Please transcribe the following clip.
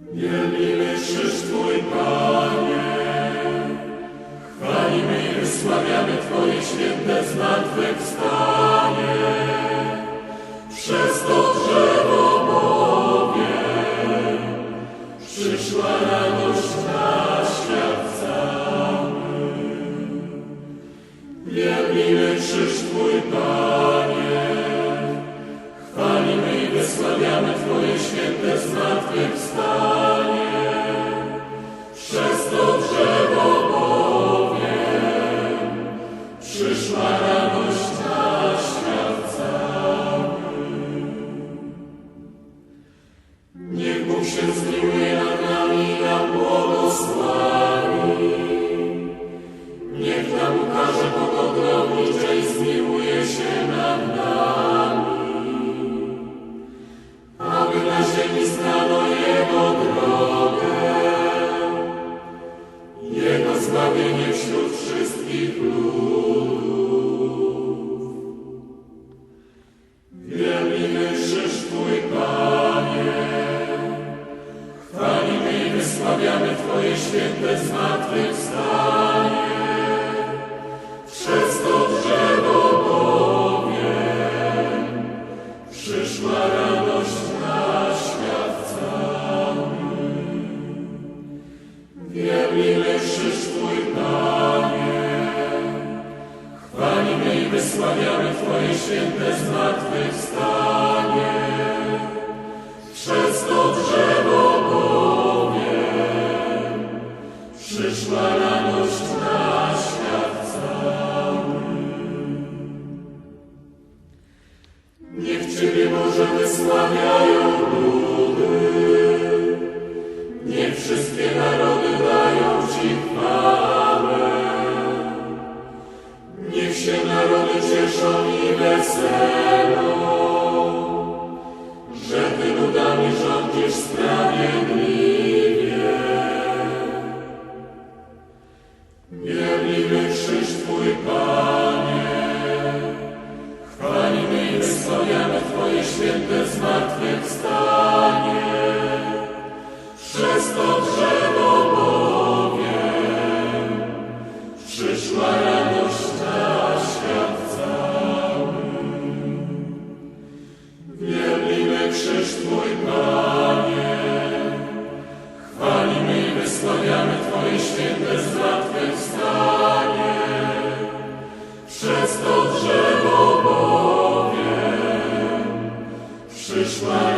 Wielbimy krzyż Twój, Panie. Chwalimy i wysławiamy Twoje święte zmartwychwstanie. Przez to drzewo bowiem przyszła radość na świat cały. Wielbimy krzyż Twój, Panie. Chwalimy i wysławiamy Twoje święte zmartwychwstanie. Zmiłuje się nad nami. Aby na ziemi znano Jego drogę, Jego zbawienie wśród wszystkich ludów. Wielbimy krzyż Twój, Panie, chwalimy i wysławiamy Twoje święte zmartwychwstanie. Twoje święte. Przez to drzewo bowiem przyszła radość na świat cały. Niech Ciebie Boże wysławiają ludy, święte zmartwychwstanie. Przez to przyszła